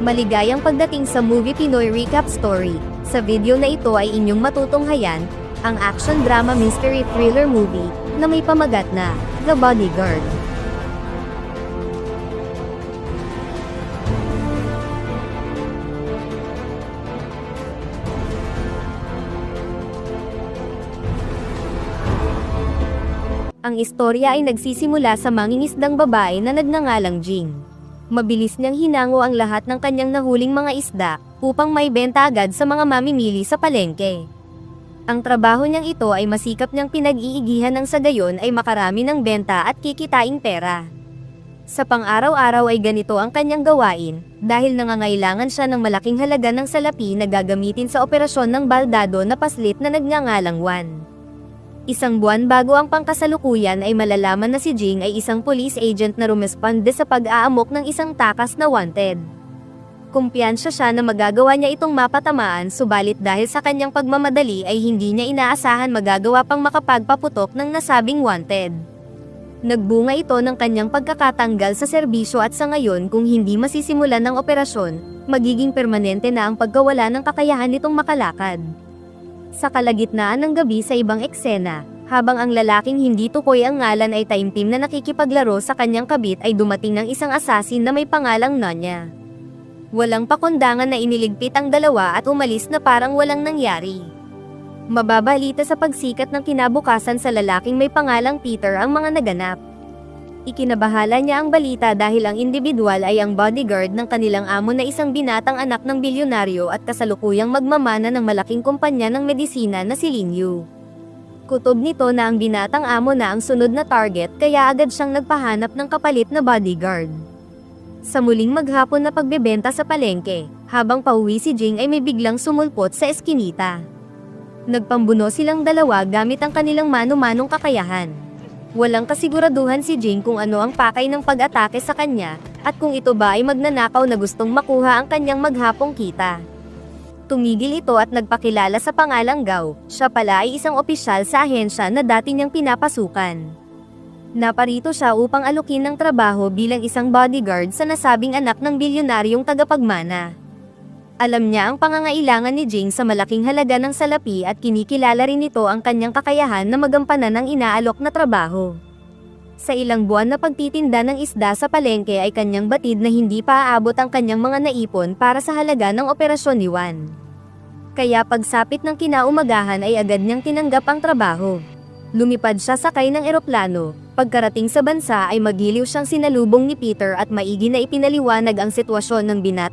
Maligayang pagdating sa Movie Pinoy Recap Story. Sa video na ito ay inyong matutunghayan, ang action drama mystery thriller movie, na may pamagat na, The Bodyguard. Ang istorya ay nagsisimula sa mangingisdang babae na nagngangalang Jing. Mabilis niyang hinango ang lahat ng kanyang nahuling mga isda, upang may benta agad sa mga mamimili sa palengke. Ang trabaho niyang ito ay masikap niyang pinag-iigihan ng sa gayon ay makarami ng benta at kikitaing pera. Sa pang-araw-araw ay ganito ang kanyang gawain, dahil nangangailangan siya ng malaking halaga ng salapi na gagamitin sa operasyon ng baldado na paslit na nagngangalang Juan. Isang buwan bago ang pangkasalukuyan ay malalaman na si Jing ay isang police agent na rumesponde sa pag-aamok ng isang takas na wanted. Kumpiyansa siya na magagawa niya itong mapatamaan subalit dahil sa kanyang pagmamadali ay hindi niya inaasahan magagawa pang makapagpaputok ng nasabing wanted. Nagbunga ito ng kanyang pagkakatanggal sa serbisyo at sa ngayon kung hindi masisimulan ng operasyon, magiging permanente na ang pagkawala ng kakayahan nitong makalakad. Sa kalagitnaan ng gabi sa ibang eksena, habang ang lalaking hindi tukoy ang ngalan ay taimtim na nakikipaglaro sa kanyang kabit ay dumating ng isang asasin na may pangalang Nonya. Walang pakundangan na iniligpit ang dalawa at umalis na parang walang nangyari. Mababalita sa pagsikat ng kinabukasan sa lalaking may pangalang Peter ang mga naganap. Ikinabahala niya ang balita dahil ang individual ay ang bodyguard ng kanilang amo na isang binatang anak ng bilyonaryo at kasalukuyang magmamana ng malaking kumpanya ng medisina na si Lin Yu. Kutob nito na ang binatang amo na ang sunod na target kaya agad siyang nagpahanap ng kapalit na bodyguard. Sa muling maghapon na pagbebenta sa palengke, habang pauwi si Jing ay may biglang sumulpot sa eskinita. Nagpambuno silang dalawa gamit ang kanilang mano-manong kakayahan. Walang kasiguraduhan si Jing kung ano ang pakay ng pag-atake sa kanya, at kung ito ba ay magnanakaw na gustong makuha ang kanyang maghapong kita. Tumigil ito at nagpakilala sa pangalang Gao, siya pala ay isang opisyal sa ahensya na dati niyang pinapasukan. Naparito siya upang alukin ng trabaho bilang isang bodyguard sa nasabing anak ng bilyonaryong tagapagmana. Alam niya ang pangangailangan ni Jing sa malaking halaga ng salapi at kinikilala rin nito ang kanyang kakayahan na magampanan ng inaalok na trabaho. Sa ilang buwan na pagtitinda ng isda sa palengke ay kanyang batid na hindi pa aabot ang kanyang mga naipon para sa halaga ng operasyon ni Juan. Kaya pagsapit ng kinaumagahan ay agad niyang tinanggap ang trabaho. Lumipad siya sakay ng eroplano, pagkarating sa bansa ay magiliw siyang sinalubong ni Peter at maigi na ipinaliwanag ang sitwasyon ng binat